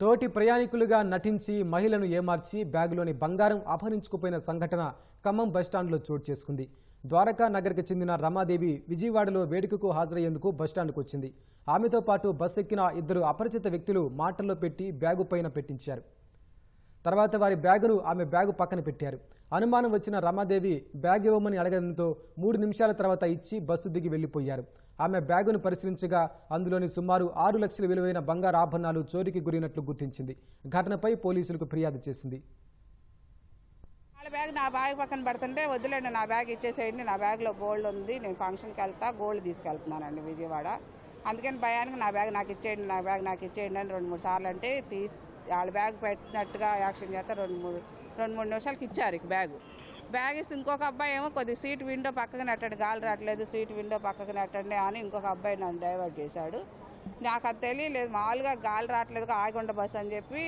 తోటి ప్రయాణికులుగా నటించి మహిళను ఏమార్చి బ్యాగులోని బంగారం అపహరించుకుపోయిన సంఘటన ఖమ్మం బస్టాండ్లో చోటు చేసుకుంది. ద్వారకా నగర్కి చెందిన రమాదేవి విజయవాడలో వేడుకకు హాజరయ్యేందుకు బస్టాండ్కు వచ్చింది. ఆమెతో పాటు బస్ ఎక్కిన ఇద్దరు అపరిచిత వ్యక్తులు మాటల్లో పెట్టి బ్యాగు పైన పెట్టించారు. తర్వాత వారి బ్యాగును ఆమె బ్యాగు పక్కన పెట్టారు. అనుమానం వచ్చిన రమాదేవి బ్యాగ్ ఇవ్వమని అడగడంతో మూడు నిమిషాల తర్వాత ఇచ్చి బస్సు దిగి వెళ్ళిపోయారు ఆమె బ్యాగును పరిశీలించగా అందులోని సుమారు ఆరు లక్షల విలువైన బంగారు ఆభరణాలు చోరీకి గురైనట్లు గుర్తించింది. ఘటనపై పోలీసులకు ఫిర్యాదు చేసింది. వాళ్ళ బ్యాగ్ నా బ్యాగ్ పక్కన పడుతుంటే వదిలేండి నా బ్యాగ్ ఇచ్చేసేయండి నా బ్యాగ్లో గోల్డ్ ఉంది నేను ఫంక్షన్కి వెళ్తా గోల్డ్ తీసుకెళ్తున్నానండి విజయవాడ. అందుకని భయానికి నా బ్యాగ్ నాకు ఇచ్చేయండి నా బ్యాగ్ నాకు ఇచ్చేయండి అని రెండు మూడు సార్లు అంటే తీసి వాళ్ళ బ్యాగ్ పెట్టినట్టుగా యాక్షన్ చేస్తే రెండు మూడు రెండు మూడు నిమిషాలకి ఇచ్చారు ఇక బ్యాగ్. బ్యాగ్ ఇస్తే ఇంకొక అబ్బాయి ఏమో కొద్దిగా సీట్ విండో పక్కకు నెట్టండి గాలి రావట్లేదు సీట్ విండో పక్కకు నెట్టండి అని ఇంకొక అబ్బాయి నన్ను డైవర్ట్ చేశాడు. నాకు అది తెలియలేదు మామూలుగా గాలి రావట్లేదు ఆగికొండ బస్ అని చెప్పి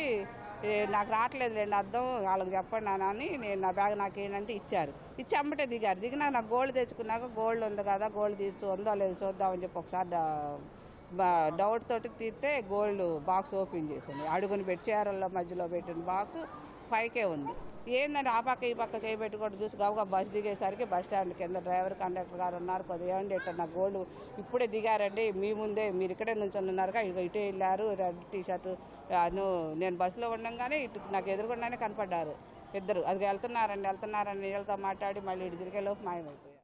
నాకు రావట్లేదు లేండి అర్థం వాళ్ళకి చెప్పండి నాన్న అని నేను నా బ్యాగ్ నాకు ఏంటంటే ఇచ్చారు. ఇచ్చి అమ్మటే దిగారు. దిగినాక నాకు గోల్డ్ తెచ్చుకున్నాక గోల్డ్ ఉంది కదా గోల్డ్ తీసి ఉందో లేదో చూద్దామని చెప్పి ఒకసారి డౌట్ తోటి తీస్తే గోల్డ్ బాక్స్ ఓపెన్ చేసింది. అడుగుని పెట్టి చీరల్లో మధ్యలో పెట్టిన బాక్స్ పైకే ఉంది. ఏందని ఆ పక్క ఈ పక్క చేయబెట్టి కూడా చూసి గబగబా బస్ దిగేసరికి బస్ స్టాండ్ కింద డ్రైవర్ కండక్టర్ గారు ఉన్నారు. కొద్దిగా ఏమండి ఇట్లా నా గోల్డ్ ఇప్పుడే దిగారండి. మీ ముందే మీరు ఇక్కడే నుంచి ఉన్నారుగా. ఇక ఇటే వెళ్ళారు. రెడ్ టీ షర్ట్ అను నేను బస్సులో ఉండంగానే ఇటు నాకు ఎదురుగుండానే కనపడ్డారు ఇద్దరు. అది వెళ్తున్నారండి వెళ్తున్నారని వీళ్ళతో మాట్లాడి మళ్ళీ ఇటు తిరిగేలోపు మాయమైపోయారు.